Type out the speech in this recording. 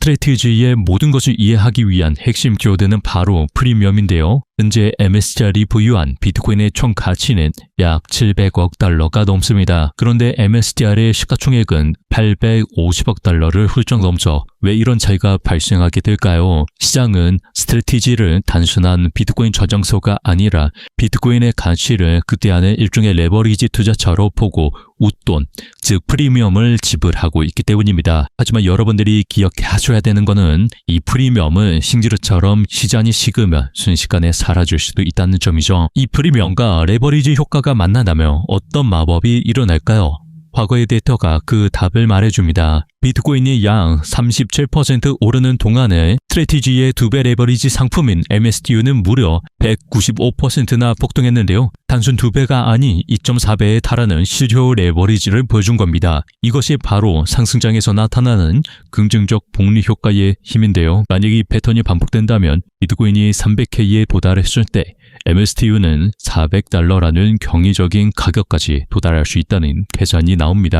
스트레티지의 모든 것을 이해하기 위한 핵심 키워드는 바로 프리미엄인데요. 현재 MSCR이 보유한 비트코인의 총 가치는 약 700억 달러가 넘습니다. 그런데 MSCR의 시가총액은 850억 달러를 훌쩍 넘죠. 왜 이런 차이가 발생하게 될까요? 시장은 스트레티지를 단순한 비트코인 저장소가 아니라 비트코인의 가치를 극대화하는 일종의 레버리지 투자처로 보고 웃돈, 즉 프리미엄을 지불하고 있기 때문입니다. 하지만 여러분들이 기억하셔야 되는 것은 이 프리미엄은 싱지르처럼 시장이 식으면 순식간에 사 라질 수도 있다는 점이죠. 이 프리미엄과 레버리지 효과가 만나다면 어떤 마법이 일어날까요? 과거의 데이터가 그 답을 말해줍니다. 비트코인이 약37% 오르는 동안에 스트레티지의 두 배 레버리지 상품인 MSTU는 무려 195%나 폭등했는데요. 단순 두 배가 아닌 2.4배에 달하는 실효 레버리지를 보여준 겁니다. 이것이 바로 상승장에서 나타나는 긍정적 복리 효과의 힘인데요. 만약 이 패턴이 반복된다면 비트코인이 300K에 도달했을 때 MSTU는 400달러라는 경이적인 가격까지 도달할 수 있다는 계산이 나옵니다.